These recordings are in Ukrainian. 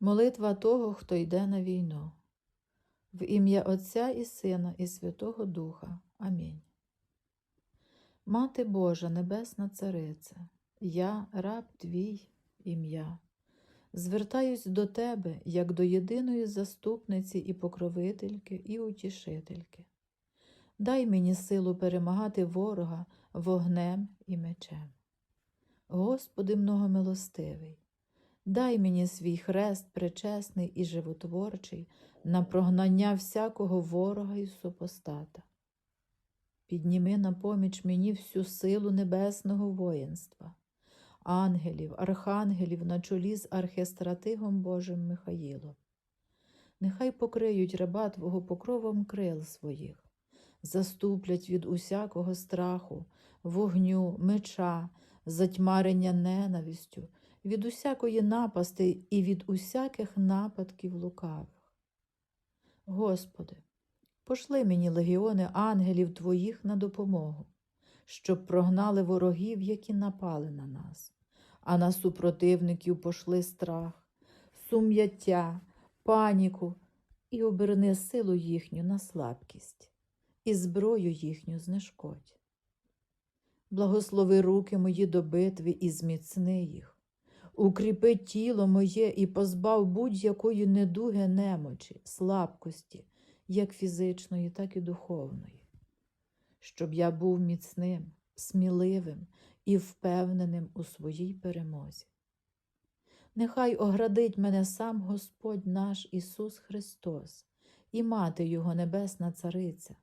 Молитва того, хто йде на війну. В ім'я Отця і Сина, і Святого Духа. Амінь. Мати Божа, Небесна Царице, я, раб твій, ім'я, звертаюсь до Тебе як до єдиної заступниці і покровительки, і утішительки. Дай мені силу перемагати ворога вогнем і мечем. Господи многомилостивий, дай мені свій хрест пречесний і животворчий на прогнання всякого ворога і супостата. Підніми на поміч мені всю силу небесного воїнства, ангелів, архангелів на чолі з архистратигом Божим Михаїлом. Нехай покриють раба Твого покровом крил своїх, заступлять від усякого страху, вогню, меча, затьмарення ненавистю, від усякої напасти і від усяких нападків лукавих. Господи, пошли мені легіони ангелів Твоїх на допомогу, щоб прогнали ворогів, які напали на нас, а на супротивників пошли страх, сум'яття, паніку і оберни силу їхню на слабкість, і зброю їхню знешкодь. Благослови руки мої до битви і зміцни їх. Укріпи тіло моє і позбав будь-якої недуги немочі, слабкості, як фізичної, так і духовної, щоб я був міцним, сміливим і впевненим у своїй перемозі. Нехай оградить мене сам Господь наш Ісус Христос і Мати Його Небесна Цариця,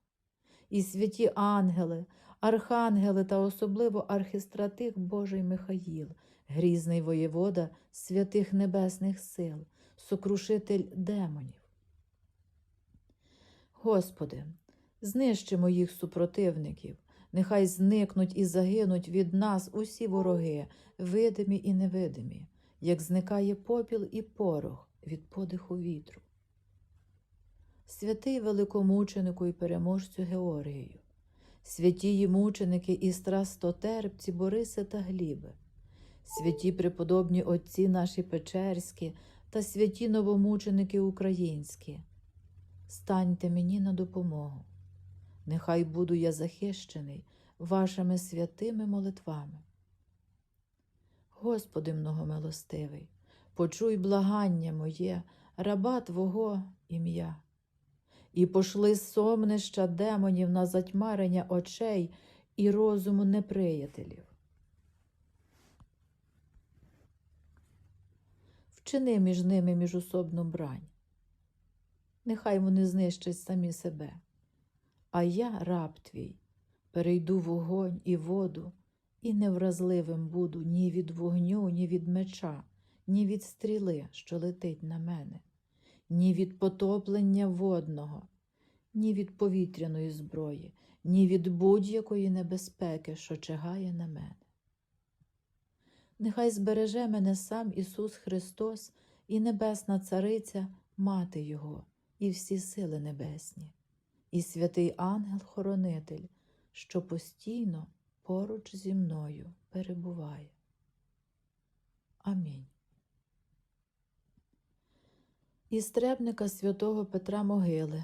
і святі ангели, архангели та особливо архистратих Божий Михаїл, грізний воєвода святих небесних сил, сокрушитель демонів. Господи, знищи моїх супротивників, нехай зникнуть і загинуть від нас усі вороги, видимі і невидимі, як зникає попіл і порох від подиху вітру. Святий великомученику і переможцю Георгію, святії мученики і страстотерпці Бориси та Гліби, святі преподобні отці наші Печерські та святі новомученики українські, станьте мені на допомогу. Нехай буду я захищений вашими святими молитвами. Господи многомилостивий, почуй благання моє, раба Твого ім'я, і пошли сомнища демонів на затьмарення очей і розуму неприятелів. Вчини між ними міжособну брань. Нехай вони знищать самі себе. А я, раб твій, перейду вогонь і воду, і невразливим буду ні від вогню, ні від меча, ні від стріли, що летить на мене, ні від потоплення водного, ні від повітряної зброї, ні від будь-якої небезпеки, що чигає на мене. Нехай збереже мене сам Ісус Христос і Небесна Цариця, Мати Його, і всі сили небесні, і святий ангел-хоронитель, що постійно поруч зі мною перебуває. Амінь. Істребника святого Петра Могили,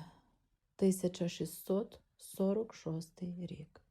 1646 рік.